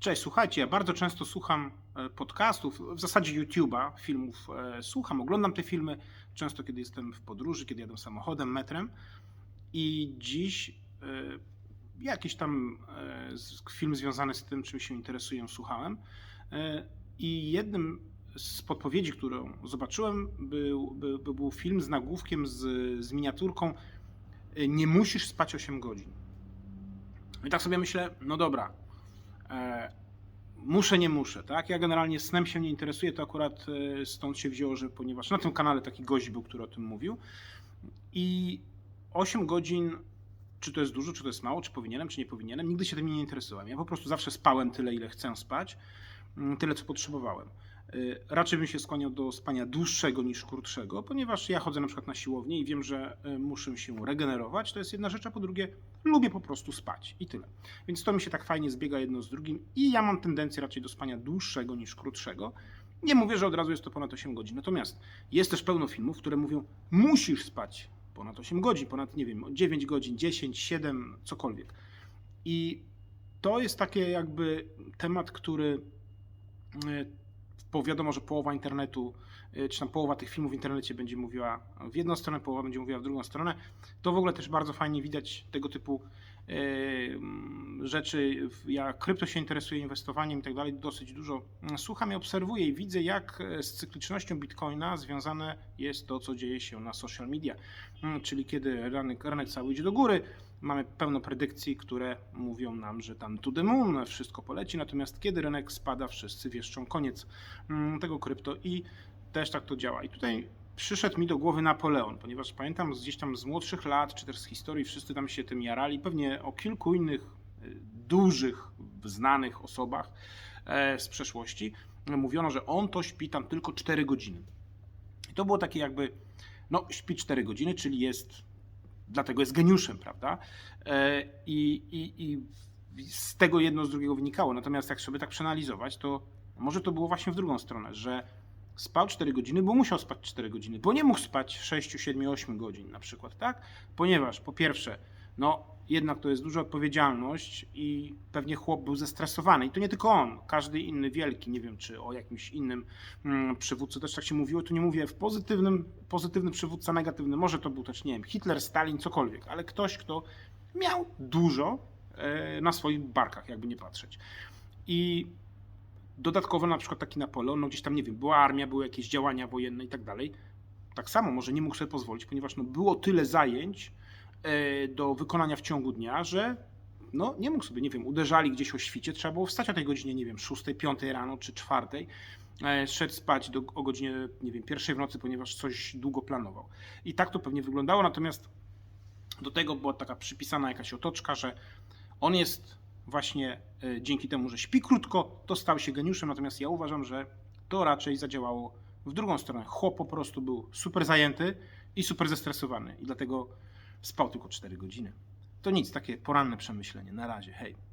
Cześć, słuchajcie, ja bardzo często słucham e, podcastów, w zasadzie YouTube'a, filmów e, słucham, oglądam te filmy, często kiedy jestem w podróży, kiedy jadę samochodem, metrem i dziś e, jakiś tam film związany z tym, czym się interesuję, słuchałem i jednym z podpowiedzi, którą zobaczyłem, był, był, był- film z nagłówkiem, z, z miniaturką Nie musisz spać 8 godzin. I tak sobie myślę, no dobra, muszę, nie muszę, tak? Ja generalnie snem się nie interesuję, to akurat e, stąd się wzięło, że ponieważ na tym kanale taki gość był, który o tym mówił i 8 godzin, czy to jest dużo, czy to jest mało, czy powinienem, czy nie powinienem, nigdy się tym nie interesowałem. Ja po prostu zawsze spałem tyle, ile chcę spać, mm, tyle, co potrzebowałem. Y, Raczej bym się skłaniał do spania dłuższego niż krótszego, ponieważ ja chodzę na przykład na siłownię i wiem, że y, muszę się regenerować. To jest jedna rzecz, a po drugie, lubię po prostu spać i tyle. Więc to mi się tak fajnie zbiega jedno z drugim i ja mam tendencję raczej do spania dłuższego niż krótszego. Nie mówię, że od razu jest to ponad 8 godzin. Natomiast jest też pełno filmów, które mówią, musisz spać ponad 8 godzin, ponad, nie wiem, 9 godzin, 10, 7, cokolwiek. I to jest takie jakby temat, który e, bo wiadomo, że połowa internetu, e, czy tam połowa tych filmów w internecie będzie mówiła w jedną stronę, połowa będzie mówiła w drugą stronę. To w ogóle też bardzo fajnie widać tego typu e, mm, rzeczy. Ja krypto się interesuję, inwestowaniem i tak dalej, dosyć dużo mm, słucham i obserwuję i widzę, jak e, z cyklicznością bitcoina związane jest to, co dzieje się na social media. Mm, Czyli kiedy rynek, rynek cały idzie do góry, mamy pełno predykcji, które mówią nam, że tam to the moon, wszystko poleci, natomiast kiedy rynek spada, wszyscy wieszczą koniec tego krypto i też tak to działa. I tutaj przyszedł mi do głowy Napoleon, ponieważ pamiętam gdzieś tam z młodszych lat, czy też z historii, wszyscy tam się tym jarali, pewnie o kilku innych y, dużych, znanych osobach e, z przeszłości mówiono, że on to śpi tam tylko 4 godziny. I to było takie jakby, no śpi 4 godziny, czyli jest, dlatego jest geniuszem, prawda? E, I, i, I z tego jedno z drugiego wynikało. Natomiast jak sobie tak przeanalizować, to może to było właśnie w drugą stronę, że spał 4 godziny, bo musiał spać 4 godziny, bo nie mógł spać 6, 7, 8 godzin na przykład, tak? Ponieważ po pierwsze, no jednak to jest duża odpowiedzialność i pewnie chłop był zestresowany. I to nie tylko on, każdy inny wielki, nie wiem czy o jakimś innym mm, przywódcy też tak się mówiło, tu nie mówię w pozytywnym, pozytywny przywódca, negatywny, może to był też, nie wiem, Hitler, Stalin, cokolwiek, ale ktoś, kto miał dużo e, na swoich barkach, jakby nie patrzeć. I dodatkowo na przykład taki Napoleon, no gdzieś tam, nie wiem, była armia, były jakieś działania wojenne i tak dalej. Tak samo może nie mógł sobie pozwolić, ponieważ no, było tyle zajęć e, do wykonania w ciągu dnia, że no, nie mógł sobie, nie wiem, uderzali gdzieś o świcie, trzeba było wstać o tej godzinie, nie wiem, 6, 5 rano czy 4, e, szedł spać do, o godzinie, nie wiem, pierwszej w nocy, ponieważ coś długo planował. I tak to pewnie wyglądało, natomiast do tego była taka przypisana jakaś otoczka, że on jest właśnie e, dzięki temu, że śpi krótko, to stał się geniuszem, natomiast ja uważam, że to raczej zadziałało w drugą stronę. Chłop po prostu był super zajęty i super zestresowany i dlatego spał tylko 4 godziny. To nic, takie poranne przemyślenie. Na razie, hej.